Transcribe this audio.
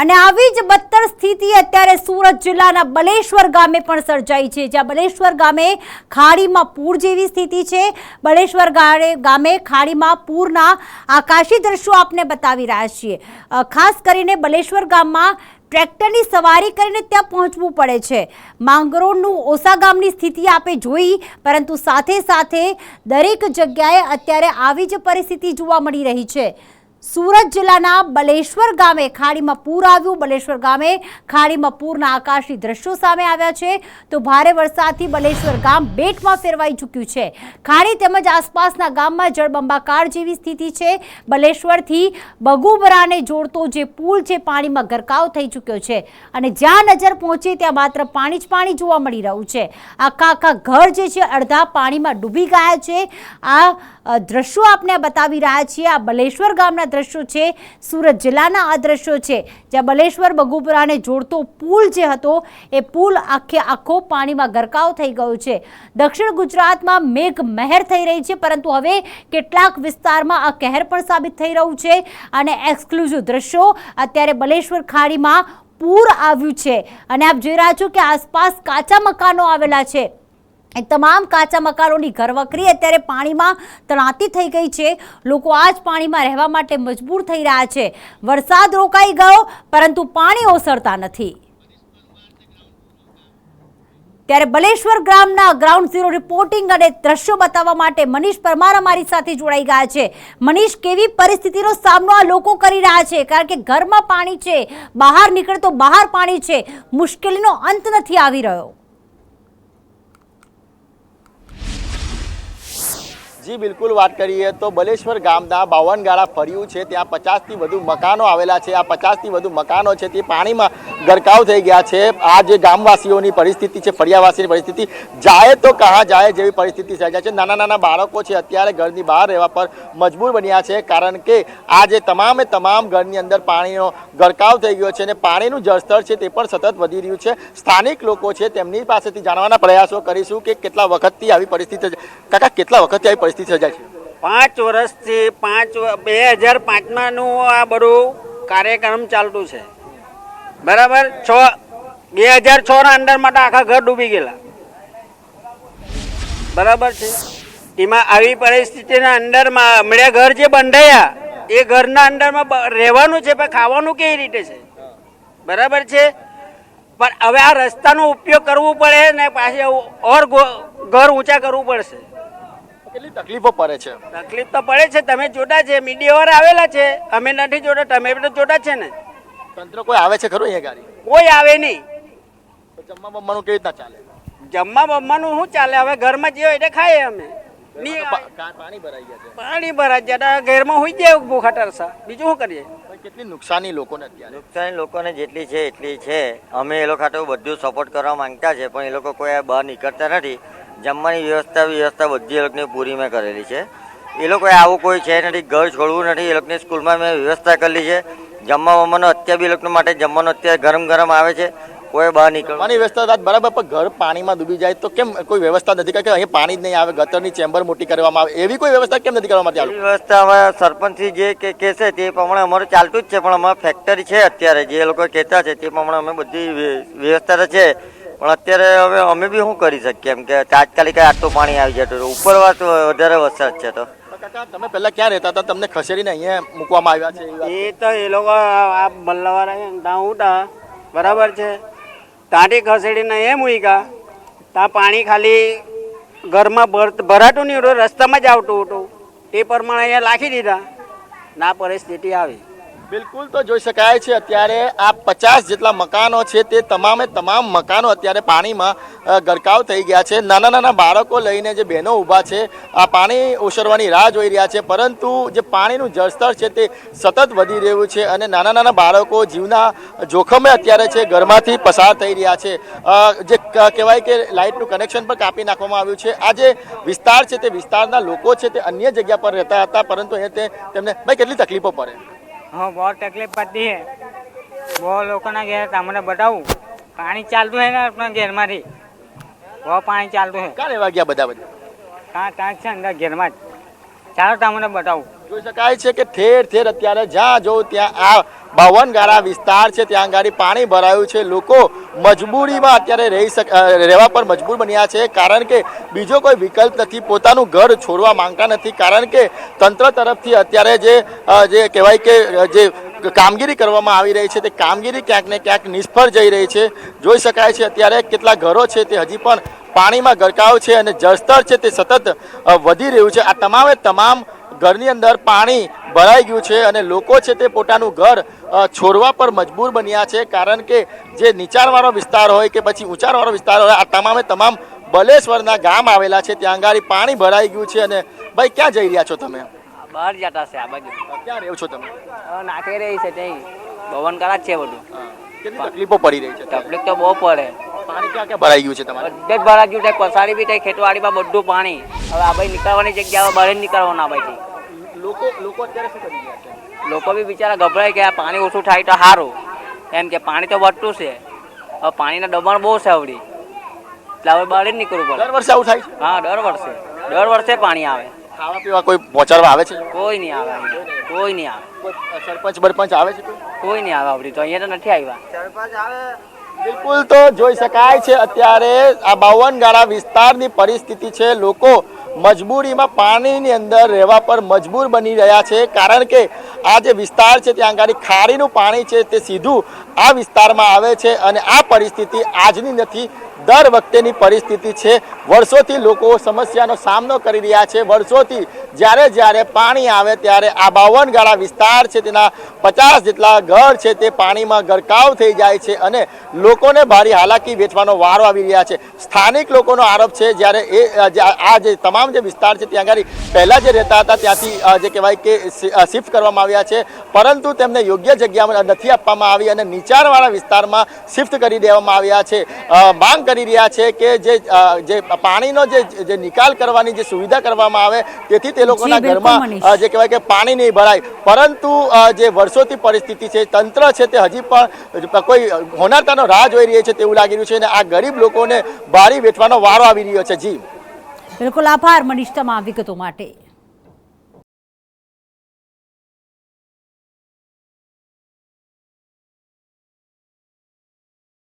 અને આવી જ બદતર સ્થિતિ અત્યારે સુરત જિલ્લાના બલેશ્વર ગામે પણ સર્જાઈ છે, જ્યાં બલેશ્વર ગામે ખાડીમાં પૂર જેવી સ્થિતિ છે. બલેશ્વર ગામે ખાડીમાં પૂરના આકાશી દ્રશ્યો આપને બતાવી રહ્યા છીએ. ખાસ કરીને બલેશ્વર ગામમાં ટ્રેક્ટરની સવારી કરીને ત્યાં પહોંચવું પડે છે. માંગરોળનું ઓસા ગામની સ્થિતિ આપે જોઈ, પરંતુ સાથે સાથે દરેક જગ્યાએ અત્યારે આવી જ પરિસ્થિતિ જોવા મળી રહી છે. સુરત જિલ્લાના બલેશ્વર ગામે ખાડીમાં પૂર આવ્યું. બલેશ્વર ગામે ખાડીમાં પૂરના આકાશી દ્રશ્યો સામે આવ્યા છે. તો ભારે વરસાદથી બલેશ્વર ગામ બેટમાં ફેરવાઈ ચૂક્યું છે. ખાડી તેમજ આસપાસના ગામમાં જળબંબાકાર જેવી સ્થિતિ છે. બલેશ્વરથી બગુબરાને જોડતો જે પુલ છે, પાણીમાં ગરકાવ થઈ ચૂક્યો છે અને જ્યાં નજર પહોંચે ત્યાં માત્ર પાણી જ પાણી જોવા મળી રહ્યું છે. આખા આખા ઘર જે છે, અડધા પાણીમાં ડૂબી ગયા છે. આ દ્રશ્યો આપને બતાવી રહ્યા છીએ. આ બલેશ્વર ગામના દ્રશ્યો છે, સુરત જિલ્લાના આ દ્રશ્યો છે. જ્યાં બલેશ્વર બગુપુરાને જોડતો પુલ જે હતો, એ પુલ આખે આખો પાણીમાં ગરકાવ થઈ ગયો છે. દક્ષિણ ગુજરાતમાં મેઘ મહેર થઈ રહી છે, પરંતુ હવે કેટલાક વિસ્તારમાં આ કહેર પણ સાબિત થઈ રહ્યું છે અને એક્સક્લુઝિવ દ્રશ્યો અત્યારે બલેશ્વર ખાડીમાં પૂર આવ્યું છે. અને આપ જોઈ રહ્યા છો કે આસપાસ કાચા મકાનો આવેલા છે. એ તમામ કાચા મકાનોની ઘરવકરી અત્યારે પાણીમાં તણાતી થઈ ગઈ છે. લોકો આ જ પાણીમાં રહેવા માટે મજબૂર થઈ રહ્યા છે. વરસાદ રોકાઈ ગયો, પરંતુ પાણી ઓસરતા નથી. ત્યારે બલેશ્વર ગ્રામના ગ્રાઉન્ડ ઝીરો રિપોર્ટિંગ અને દ્રશ્યો બતાવવા માટે મનીષ પરમાર અમારી સાથે જોડાઈ ગયા છે. મનીષ, કેવી પરિસ્થિતિનો સામનો આ લોકો કરી રહ્યા છે? કારણ કે ઘરમાં પાણી છે, બહાર નીકળે તો બહાર પાણી છે. મુશ્કેલીનો અંત નથી આવી રહ્યો. જી, બિલકુલ વાત કરીએ તો બલેશ્વર ગામના બાવનગાળા ફર્યું છે. ત્યાં પચાસથી વધુ મકાનો આવેલા છે. આ પચાસથી વધુ મકાનો છે તે પાણીમાં ગરકાવ થઈ ગયા છે. આ જે ગામવાસીઓની પરિસ્થિતિ છે ફળિયાવાસીની પરિસ્થિતિ જાય તો કહા જાય જેવી પરિસ્થિતિ સર્જાય છે. નાના નાના બાળકો છે અત્યારે ઘરની બહાર રહેવા પર મજબૂર બન્યા છે, કારણ કે આ જે તમામે તમામ ઘરની અંદર પાણીનો ગરકાવ થઈ ગયો છે અને પાણીનું જળસ્તર છે તે પણ સતત વધી રહ્યું છે. સ્થાનિક લોકો છે તેમની પાસેથી જાણવાના પ્રયાસો કરીશું કે કેટલા વખતથી આવી પરિસ્થિતિ કાકા, કેટલા વખતથી આવી પરિસ્થિતિ સર્જાય છે? પાંચ વર્ષથી પાંચ બે હજાર પાંચમાંનું આ બધું કાર્યક્રમ ચાલતું છે. બરાબર? છ બે હજાર છ ના તો આખા ઘર ડૂબી ગયેલા. બરાબર છે? એમાં આવી પરિસ્થિતિના અંડરમાં હમણાં ઘર જે બંધાયા, એ ઘરના અંડરમાં રહેવાનું છે, પણ ખાવાનું કેવી રીતે છે? બરાબર છે? પણ હવે આ રસ્તાનો ઉપયોગ કરવો પડે ને પાછી ઓર ઘર ઊંચા કરવું પડશે. કેટલી તકલીફો પડે છે? તકલીફ તો પડે છે તમે જોડા છે મીડિયા આવેલા છે અમે નથી જોડા તમે તો જોતા છે ને. તંત્ર કોઈ આવે છે ખરું અહીંયા ગાડી? કોઈ આવે નહીં. જમવા બમવાનું કેવી રીતના ચાલે? જમવા બમવાનું શું ચાલે? હવે ઘરમાં જે હોય એટલે ખાઈએ અમે. પાણી ભરાઈ ગયા છે. પાણી ભરાઈ ગયા ઘરમાં હોઈ જાય ભૂખા તરસા બીજું શું કરીએ? કેટલી નુકસાની લોકોને અત્યારે? નુકસાની લોકોને જેટલી છે એટલી છે. અમે એ લોકો બધું સપોર્ટ કરવા માંગતા છે પણ એ લોકો કોઈ બહાર નીકળતા નથી. જમવાની વ્યવસ્થા વ્યવસ્થા બધી એ લોકોની પૂરી મેં કરેલી છે. એ લોકોએ આવું કોઈ છે નથી ઘર છોડવું નથી એ લોકોની સ્કૂલમાં મેં વ્યવસ્થા કરેલી છે. જમવા વમવાનો અત્યારે બી એ લોકો માટે જમવાનું અત્યારે ગરમ ગરમ આવે છે. કોઈ બહાર નીકળવું પાણી વ્યવસ્થા બરાબર પણ ઘર પાણીમાં ડૂબી જાય તો કેમ કોઈ વ્યવસ્થા નથી? કારણ કે અહીં પાણી જ નહીં આવે ગટરની ચેમ્બર મોટી કરવામાં આવે એવી કોઈ વ્યવસ્થા કેમ નથી કરવામાં આવી વ્યવસ્થા હવે સરપંચથી જે કે કહેશે તે પ્રમાણે અમારું ચાલતું જ છે પણ અમારે ફેક્ટરી છે અત્યારે જે લોકો કહેતા છે તે પ્રમાણે અમે બધી વ્યવસ્થા છે. પણ અત્યારે હવે અમે બી શું કરી શકીએ? એમ કે તાત્કાલિક આટલું પાણી આવી જતું હતું. ઉપરવાસ વધારે વરસાદ છે તો. તમે પહેલા ક્યાં રહેતા હતા? તમને ખસેડીને અહીંયા મૂકવામાં આવ્યા છે એ તો એ લોકો આ બલ્લાવાળા ત્યાં ઉઠા બરાબર છે. ત્યાંથી ખસેડીને એ મૂક્યા. ત્યાં પાણી ખાલી ઘરમાં ભર- ભરાતું નહીં રસ્તામાં જ આવતું હતું. તે પ્રમાણે અહીંયા લાખી દીધા. ના પરિસ્થિતિ આવી. બિલકુલ તો જોઈ શકાય છે, અત્યારે આ પચાસ જેટલા મકાનો છે, તે તમામે તમામ મકાનો અત્યારે પાણીમાં ગરકાવ થઈ ગયા છે. નાના નાના બાળકો લઈને જે બહેનો ઊભા છે, આ પાણી ઓસરવાની રાહ જોઈ રહ્યા છે, પરંતુ જે પાણીનું જળસ્તર છે, તે સતત વધી રહ્યું છે અને નાના નાના બાળકો જીવના જોખમે અત્યારે છે, ઘરમાંથી પસાર થઈ રહ્યા છે. જે કહેવાય કે લાઇટનું કનેક્શન પણ કાપી નાખવામાં આવ્યું છે. આ જે વિસ્તાર છે, તે વિસ્તારના લોકો છે, તે અન્ય જગ્યા પર રહેતા હતા, પરંતુ એ તેમને, ભાઈ, કેટલી તકલીફો પડે? હા બહુ તકલીફ પડતી હે. બહુ લોકોના ઘેર તમને બતાવું. પાણી ચાલતું હે ને આપણા ઘેરમાંથી? બહુ પાણી ચાલતું હે. ક્યાં રહેવા ગયા બધા બધા? ત્યાં ત્યાં છે અંદર ઘેરમાં જ. ચાલો તમને બતાવું. જોઈ શકાય છે કે ઠેર ઠેર અત્યારે જ્યાં જો ત્યાં આ બાવનગાળા વિસ્તાર છે, ત્યાં આગળ પાણી ભરાયું છે. લોકો મજબૂરીમાં અત્યારે રહી શક રહેવા પર મજબૂર બન્યા છે, કારણ કે બીજો કોઈ વિકલ્પ નથી. પોતાનું ઘર છોડવા માંગતા નથી, કારણ કે તંત્ર તરફથી અત્યારે જે જે કહેવાય કે જે કામગીરી કરવામાં આવી રહી છે, તે કામગીરી ક્યાંક ને ક્યાંક નિષ્ફળ જઈ રહી છે. જોઈ શકાય છે, અત્યારે કેટલા ઘરો છે, તે હજી પણ પાણીમાં ગરકાવ છે અને જળસ્તર છે, તે સતત વધી રહ્યું છે. આ તમામે તમામ ઘરની અંદર પાણી ભરાઈ ગયું છે અને લોકો છે તે પોતાનું ઘર છોડવા પર મજબૂર બન્યા છે કારણ કે જે નીચાણવાળો વિસ્તાર હોય કે પછી ઊંચાણવાળો વિસ્તાર હોય આ તમામે તમામ બલેશ્વરના ગામ આવેલા છે ત્યાં આગળ પાણી ભરાઈ ગયું છે અને ભાઈ ક્યાં જઈ રહ્યા છો તમે? બહાર જતા છે આ બાજુ. ક્યાં રહ્યો છો તમે? નાખી રહી છે ત્યાં. ભવન કરા છે બધું. કેટલી તકલીફો પડી રહી છે? તકલીફ તો બહુ પડે. પાણી ક્યાં ક્યાં ભરાઈ ગયું છે તમારે? બધે જ ભરા ગયું થાય પસારી બી થાય ખેતવાડીમાં બધું પાણી. હવે આ ભાઈ નીકળવાની જગ્યા બહાર જ નીકળવાના ભાઈથી. લોકો લોકો અત્યારે શું કરી રહ્યા છે? લોકો બી બિચારા ગભરાય કે આ પાણી ઓછું થાય તો સારું એમ કે પાણી તો વધતું છે. હવે પાણીના દબાણ બહુ છે આવડી. એટલે હવે બહાર જ નીકળવું પડે. દર વર્ષે આવું થાય છે? હા દર વર્ષે. દર વર્ષે પાણી આવે. ખાવા પીવા કોઈ પહોંચાડવા આવે છે? કોઈ નહીં આવે કોઈ નહીં આવે. સરપંચ બરપંચ આવે છે કોઈ? કોઈ નહીં આવે આવડી. તો અહીંયા તો નથી આવ્યા. બિલકુલ તો જોઈ શકાય છે અત્યારે આ બાવનગાળા વિસ્તારની પરિસ્થિતિ છે. લોકો મજબૂરીમાં પાણીની અંદર રહેવા પર મજબૂર બની રહ્યા છે. કારણ કે આ જે વિસ્તાર છે ત્યાં આગળ ખાડીનું પાણી છે તે સીધું આ વિસ્તારમાં આવે છે અને આ પરિસ્થિતિ આજની નથી. દર વખતેની પરિસ્થિતિ છે. વર્ષોથી લોકો સમસ્યાનો સામનો કરી રહ્યા છે. વર્ષોથી જ્યારે જ્યારે પાણી આવે ત્યારે આ બાવનગાળા વિસ્તાર છે, તેના પચાસ જેટલા ઘર છે, તે પાણીમાં ગરકાવ થઈ જાય છે અને લોકોને ભારે હાલાકી વેઠવાનો વારો આવી રહ્યા છે. સ્થાનિક લોકોનો આરોપ છે, જ્યારે એ આ જે તમામ જે વિસ્તાર છે, ત્યાં આગળ પહેલાં જે રહેતા હતા, ત્યાંથી જે કહેવાય કે શિફ્ટ કરવામાં આવ્યા છે. પરંતુ તેમને યોગ્ય જગ્યામાં નથી આપવામાં આવી અને નીચાણવાળા વિસ્તારમાં શિફ્ટ કરી દેવામાં આવ્યા છે. માંગ કરી રહ્યા છે કે જે જે પાણીનો જે જે નિકાલ કરવાની જે સુવિધા કરવામાં આવે તેથી તે લોકોના ઘરમાં જે કહેવાય કે પાણી નહીં ભરાય. પરંતુ જે વર્ષોથી પરિસ્થિતિ છે તંત્ર છે તે હજી પણ કોઈ હોનારતાનો રાહ જોઈ રહી છે તેવું લાગી રહ્યું છે અને આ ગરીબ લોકોને બારી વેઠવાનો વારો આવી રહ્યો છે. જી. બિલકુલ આભાર મનીષ તમામ વિગતો માટે.